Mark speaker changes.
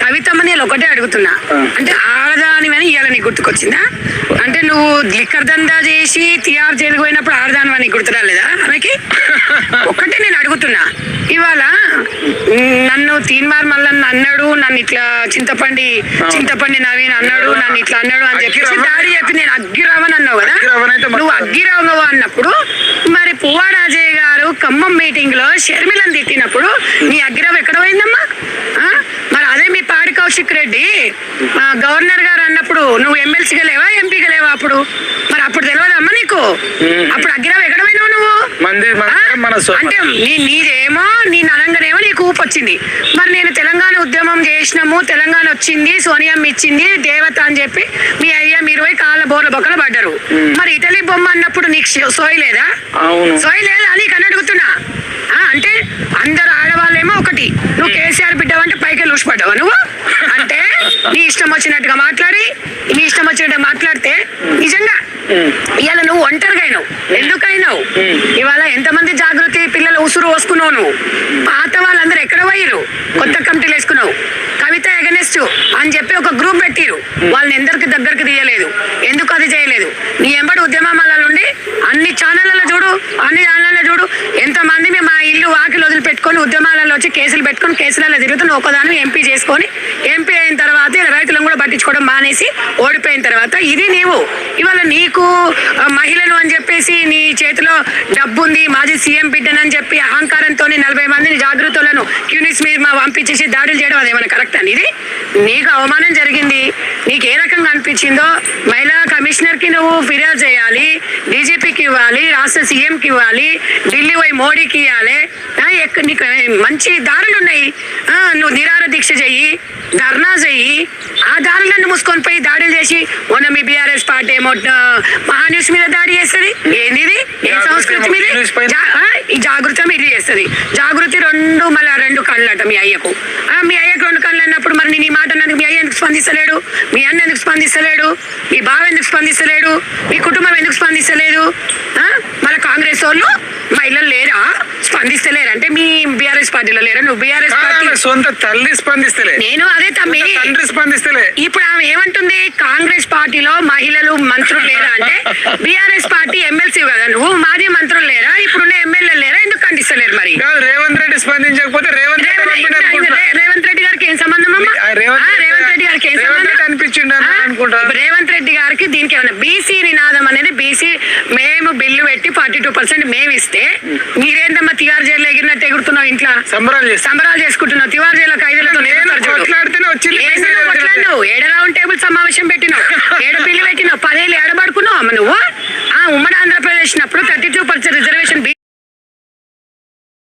Speaker 1: కవితమ్మ నేను ఒకటే అడుగుతున్నా. అంటే ఆడదాని అని ఇవాళ నీకు గుర్తుకొచ్చిందా? అంటే నువ్వు లిక్కర్ దందా చేసి తిహార్ జైలుకు పోయినప్పుడు ఆడదాని అని గుర్తు రాలేదా ఆమెకి? ఒక్కటే నేను అడుగుతున్నా. ఇవాళ నన్ను తీన్మార్ మల్లన్న అన్నాడు నన్ను ఇట్లా చింతపండి చింతపండి నవీన్ అన్నాడు నన్ను ఇట్లా అన్నాడు అని చెప్పేసి? డాడీ చెప్పి నేను అగ్గిరావని అన్నావు కదా? నువ్వు అగ్గిరావు అన్నప్పుడు మరి పువ్వారాజయ్య గారు ఖమ్మం మీటింగ్లో షర్మిలను తిట్టినప్పుడు నీ అగ్గిరావు ఎక్కడ పోయిందమ్మా ఆ? మరి అదే మీ పాడి కౌశిక్ రెడ్డి గవర్నర్ గారు అన్నప్పుడు నువ్వు ఎమ్మెల్సీగా లేవా ఎంపీగా లేవా అప్పుడు? మరి అప్పుడు తెలియదమ్మా నీకు? అప్పుడు అగ్గిరావు ఎక్కడ పోయినావు నువ్వు? అంటే నీ నీదేమో నీ ననంగానేమో నీకు ఊపు వచ్చింది మరి నేను తెలంగాణ ఉద్యమం చేసినాము తెలంగాణ వచ్చింది సోనియమ్మ ఇచ్చింది దేవత అని చెప్పి మీ అయ్యా మీరు పోయి కాళ్ళ బోర్ల బొక్కలు పడ్డారు. మరి ఇటలీ బొమ్మ అన్నప్పుడు నీకు సోయి లేదా? సోయి లేదా నీకు అని అడుగుతున్నా. ఆ, అంటే అందరు ఆడవాళ్ళేమో ఒకటి. నువ్వు కేసీఆర్ బిడ్డవంటే పైకి లూసిపడ్డావా నువ్వు? నీ ఇష్టం వచ్చినట్టుగా మాట్లాడి నీ ఇష్టం వచ్చినట్టుగా మాట్లాడితే నిజంగా ఇవాళ నువ్వు ఒంటరిగా అయినావు. ఎందుకైనావు? ఇవాళ ఎంతమంది జాగృతి పిల్లలు ఉసురు పోసుకున్నావు నువ్వు? పాత వాళ్ళందరూ ఎక్కడ పోయిరు కొత్త కమిటీలు వేసుకున్నావు. కవిత ఎగనెస్ట్ అని చెప్పి ఒక గ్రూప్ పెట్టిరు వాళ్ళని ఎందరికి దగ్గరికి తీయలేదు. ఎందుకు అది చేయలేదు? నీ ఎంబడి ఉద్యమాల నుండి అన్ని ఛానళ్ళలో చూడు అన్ని ఛానళ్ళలో చూడు ఎంతమంది మేము మా ఇల్లు వాకిలు వదిలిపెట్టుకొని ఉద్యమాలలో వచ్చి కేసులు పెట్టుకొని కేసులలో తిరుగుతున్న ఒకదాని ఎంపీ చేసుకొని పట్టించుకోవడం ఓడిపోయిన తర్వాత ఇది నీవు. ఇవాళ నీకు మహిళను మహిళలు అని చెప్పేసి నీ చేతిలో డబ్బు ఉంది మాజీ సీఎం బిడ్డనని చెప్పి అహంకారంతో నలభై మందిని జాగృతులను క్యూనిస్ మీద పంపించేసి దాడులు చేయడం అదేమైనా కరెక్ట్ అని ఇది నీకు అవమానం జరిగింది. నీకు ఏ రకంగా అనిపించిందో? మహిళా కమిషనర్కి నువ్వు ఫిర్యాదు చేయాలి. డీజీపీకి ఇవ్వాలి రాష్ట్ర సీఎం కి ఇవ్వాలి ఢిల్లీ పోయి మోడీకి ఇవ్వాలి నీకు మంచి దారులు ఉన్నాయి. ఆ, నువ్వు నిరార దీక్ష చెయ్యి ధర్నా చెయ్యి. ఆ దారులను మూసుకొని పోయి దాడులు చేసి మొన్న మీ బీఆర్ఎస్ పార్టీ ఏమో మహాన్యూస్ మీద దాడి చేస్తుంది. ఏంది ఏ సంస్కృతి మీద? ఈ జాగృతం ఇది చేస్తుంది. జాగృతి రెండు మళ్ళీ రెండు కళ్ళట మీ అయ్యకు. మీ అయ్యకు రెండు కళ్ళు అన్నప్పుడు మరి నేను ఈ మాట అన్నందుకు మీ అయ్య ఎందుకు స్పందిస్తలేడు? మీ అన్న ఎందుకు స్పందిస్తలేడు? మీ బావ ఎందుకు స్పందిస్తలేడు? మీ కుటుంబం ఎందుకు స్పందిస్తలేదు? మళ్ళీ కాంగ్రెస్ వాళ్ళు మహిళలు లేరా? స్పందిస్తలేరు. అంటే మీ బీఆర్ఎస్ పార్టీలో లేరా నువ్వు బీఆర్ఎస్ పార్టీ.
Speaker 2: సొంత తల్లి స్పందిస్తలే.
Speaker 1: నేను అదే తమ్మి
Speaker 2: తండ్రి స్పందిస్తలే.
Speaker 1: ఇప్పుడు ఆమె ఏమంటుంది? కాంగ్రెస్ పార్టీలో మహిళలు మంత్రులు లేరా అంటే బీఆర్ఎస్ పార్టీ ఎమ్మెల్సీ కదా నువ్వు మాజీ మంత్రులు లేరా? ఇప్పుడున్న ఎమ్మెల్యే లేరా? ఎందుకు ఖండిస్తలేరు మరి?
Speaker 2: రేవంత్ రెడ్డి స్పందించకపోతే రేవంత్ రెడ్డి
Speaker 1: రేవంత్ రెడ్డి గారికి ఏం సంబంధం
Speaker 2: రేవంత్ రెడ్డి-
Speaker 1: గారికి ఏం సంబంధం?
Speaker 2: అనిపించిండు? అనుకుంటా.
Speaker 1: రేవంత్ రెడ్డి గారికి దీనికి ఏమన్నా బీసీ నినాదం అనేది బీసీ మేము బిల్లు పెట్టి ఫార్టీ టూ పర్సెంట్ మేము ఇస్తే మీరేందమ్మా తిహార్ జైలు ఎగిరినట్టు ఎగురుతున్నావు ఇంట్లో?
Speaker 2: సంబరాలు
Speaker 1: సంబరాలు చేసుకుంటున్నావు. తిహార్ జైలు ఖైదీలతో
Speaker 2: నేను
Speaker 1: ఎగురుతారు చూడు.
Speaker 2: కొట్లాడితేనే వచ్చింది.
Speaker 1: ఏంది
Speaker 2: పైసలు
Speaker 1: నువ్వు కొట్లాడినావు? ఏడ రౌండ్ టేబుల్ సమావేశం పెట్టినావు? ఏడ బిల్లు పెట్టినావు? పదేళ్ళు ఏడబడుకున్నావు అమ్మ నువ్వు?